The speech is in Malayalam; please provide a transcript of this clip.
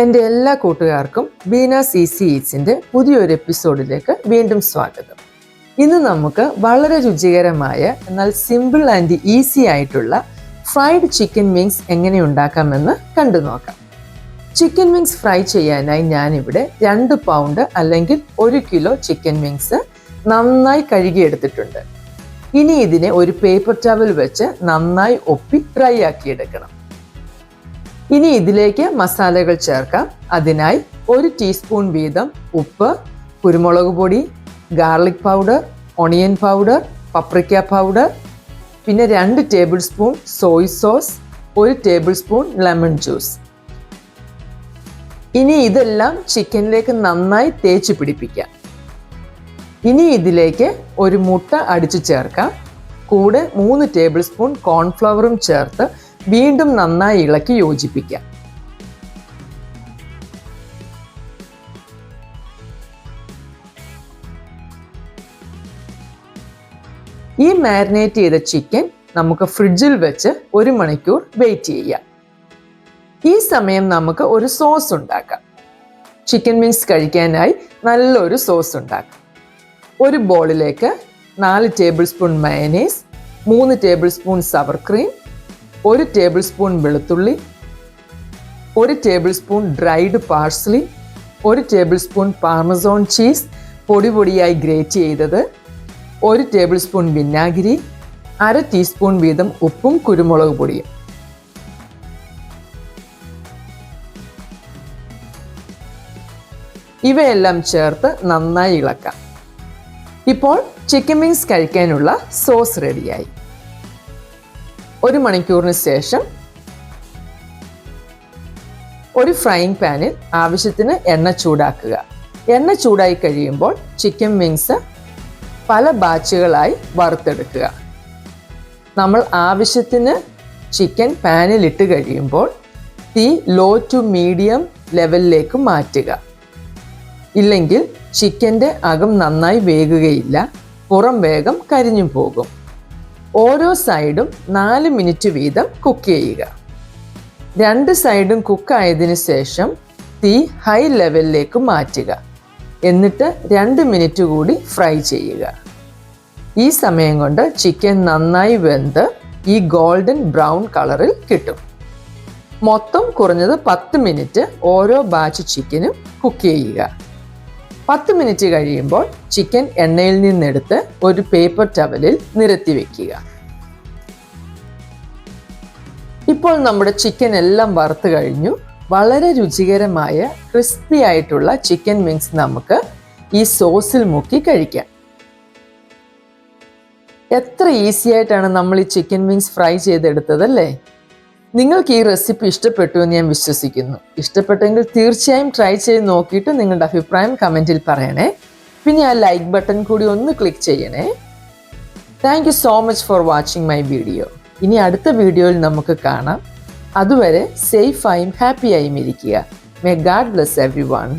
എന്റെ എല്ലാ കൂട്ടുകാർക്കും ബീന സി സി ഈറ്റ്സിന്റെ പുതിയൊരു എപ്പിസോഡിലേക്ക് വീണ്ടും സ്വാഗതം. ഇന്ന് നമുക്ക് വളരെ രുചികരമായ എന്നാൽ സിമ്പിൾ ആൻഡ് ഈസി ആയിട്ടുള്ള ഫ്രൈഡ് ചിക്കൻ വിങ്സ് എങ്ങനെ ഉണ്ടാക്കാമെന്ന് കണ്ടു നോക്കാം. ചിക്കൻ വിങ്സ് ഫ്രൈ ചെയ്യാനായി ഞാനിവിടെ രണ്ട് പൗണ്ട് അല്ലെങ്കിൽ ഒരു കിലോ ചിക്കൻ വിങ്സ് നന്നായി കഴുകിയെടുത്തിട്ടുണ്ട്. ഇനി ഇതിനെ ഒരു പേപ്പർ ടവൽ വെച്ച് നന്നായി ഒപ്പി ഡ്രൈ ആക്കിയെടുക്കണം. ഇനി ഇതിലേക്ക് മസാലകൾ ചേർക്കാം. അതിനായി ഒരു ടീസ്പൂൺ വീതം ഉപ്പ് കുരുമുളക് പൊടി garlic powder onion powder paprika powder പിന്നെ രണ്ട് ടേബിൾ സ്പൂൺ സോയ് സോസ് ഒരു ടേബിൾ സ്പൂൺ ലെമൺ ജ്യൂസ് ഇനി ഇതെല്ലാം ചിക്കനിലേക്ക് നന്നായി തേച്ച് പിടിപ്പിക്കാം. ഇനി ഇതിലേക്ക് ഒരു മുട്ട അടിച്ചു ചേർക്കാം. കൂടെ മൂന്ന് ടേബിൾ സ്പൂൺ കോൺഫ്ലവറും ചേർത്ത് വീണ്ടും നന്നായി ഇളക്കി യോജിപ്പിക്കാം ഈ മാരിനേറ്റ് ചെയ്ത ചിക്കൻ നമുക്ക് ഫ്രിഡ്ജിൽ വെച്ച് ഒരു മണിക്കൂർ വെയിറ്റ് ചെയ്യാം ഈ സമയം നമുക്ക് ഒരു സോസ് ഉണ്ടാക്കാം. ചിക്കൻ വിങ്സ് കഴിക്കാനായി നല്ലൊരു സോസ് ഉണ്ടാക്കാം. ഒരു ബോളിലേക്ക് നാല് ടേബിൾ സ്പൂൺ മയനേസ് മൂന്ന് ടേബിൾ സ്പൂൺ സവർ ക്രീം ഒരു ടേബിൾ സ്പൂൺ വെളുത്തുള്ളി ഒരു ടേബിൾ സ്പൂൺ ഡ്രൈഡ് പാഴ്സ്ലി ഒരു ടേബിൾ സ്പൂൺ പാർമസോൺ ചീസ് പൊടി പൊടിയായി ഗ്രേറ്റ് ചെയ്തത് ഒരു ടേബിൾ സ്പൂൺ വിനാഗിരി അര ടീസ്പൂൺ വീതം ഉപ്പും കുരുമുളക് പൊടിയും. ഇവയെല്ലാം ചേർത്ത് നന്നായി ഇളക്കാം. ഇപ്പോൾ ചിക്കൻ വിങ്സ് കഴിക്കാനുള്ള സോസ് റെഡിയായി ഒരു മണിക്കൂറിന് ശേഷം ഒരു ഫ്രൈയിങ് പാനിൽ ആവശ്യത്തിന് എണ്ണ ചൂടാക്കുക. എണ്ണ ചൂടായി കഴിയുമ്പോൾ ചിക്കൻ വിങ്സ് പല ബാച്ചുകളായി വറുത്തെടുക്കുക. നമ്മൾ ആവശ്യത്തിന് ചിക്കൻ പാനിൽ ഇട്ട് കഴിയുമ്പോൾ തീ ലോ ടു മീഡിയം ലെവലിലേക്ക് മാറ്റുക. ഇല്ലെങ്കിൽ ചിക്കന്റെ അകം നന്നായി വേകുകയില്ല പുറം വേഗം കരിഞ്ഞു പോകും ഓരോ സൈഡും നാല് മിനിറ്റ് വീതം കുക്ക് ചെയ്യുക. രണ്ട് സൈഡും കുക്കായതിനു ശേഷം തീ ഹൈ ലെവലിലേക്ക് മാറ്റുക. എന്നിട്ട് രണ്ട് മിനിറ്റ് കൂടി ഫ്രൈ ചെയ്യുക. ഈ സമയം കൊണ്ട് ചിക്കൻ നന്നായി വെന്ത് ഈ ഗോൾഡൻ ബ്രൗൺ കളറിൽ കിട്ടും. മൊത്തം കുറഞ്ഞത് പത്ത് മിനിറ്റ് ഓരോ ബാച്ച് ചിക്കനും കുക്ക് ചെയ്യുക. പത്ത് മിനിറ്റ് കഴിയുമ്പോൾ ചിക്കൻ എണ്ണയിൽ നിന്നെടുത്ത് ഒരു പേപ്പർ ടവലിൽ നിരത്തി വെക്കുക. ഇപ്പോൾ നമ്മുടെ ചിക്കൻ എല്ലാം വറുത്ത് കഴിഞ്ഞു. വളരെ രുചികരമായ ക്രിസ്പി ആയിട്ടുള്ള ചിക്കൻ വിങ്സ് നമുക്ക് ഈ സോസിൽ മുക്കി കഴിക്കാം. എത്ര ഈസി ആയിട്ടാണ് നമ്മൾ ഈ ചിക്കൻ വിങ്സ് ഫ്രൈ ചെയ്തെടുത്തതല്ലേ? നിങ്ങൾക്ക് ഈ റെസിപ്പി ഇഷ്ടപ്പെട്ടു എന്ന് ഞാൻ വിശ്വസിക്കുന്നു. ഇഷ്ടപ്പെട്ടെങ്കിൽ തീർച്ചയായും ട്രൈ ചെയ്ത് നോക്കിയിട്ട് നിങ്ങളുടെ അഭിപ്രായം കമന്റിൽ പറയണേ. പിന്നെ ആ ലൈക്ക് ബട്ടൺ കൂടി ഒന്ന് ക്ലിക്ക് ചെയ്യണേ. Thank you so much for watching my video ഇനി അടുത്ത വീഡിയോയിൽ നമുക്ക് കാണാം. അതുവരെ സേഫായും ഹാപ്പിയായും ഇരിക്കുക. May God bless everyone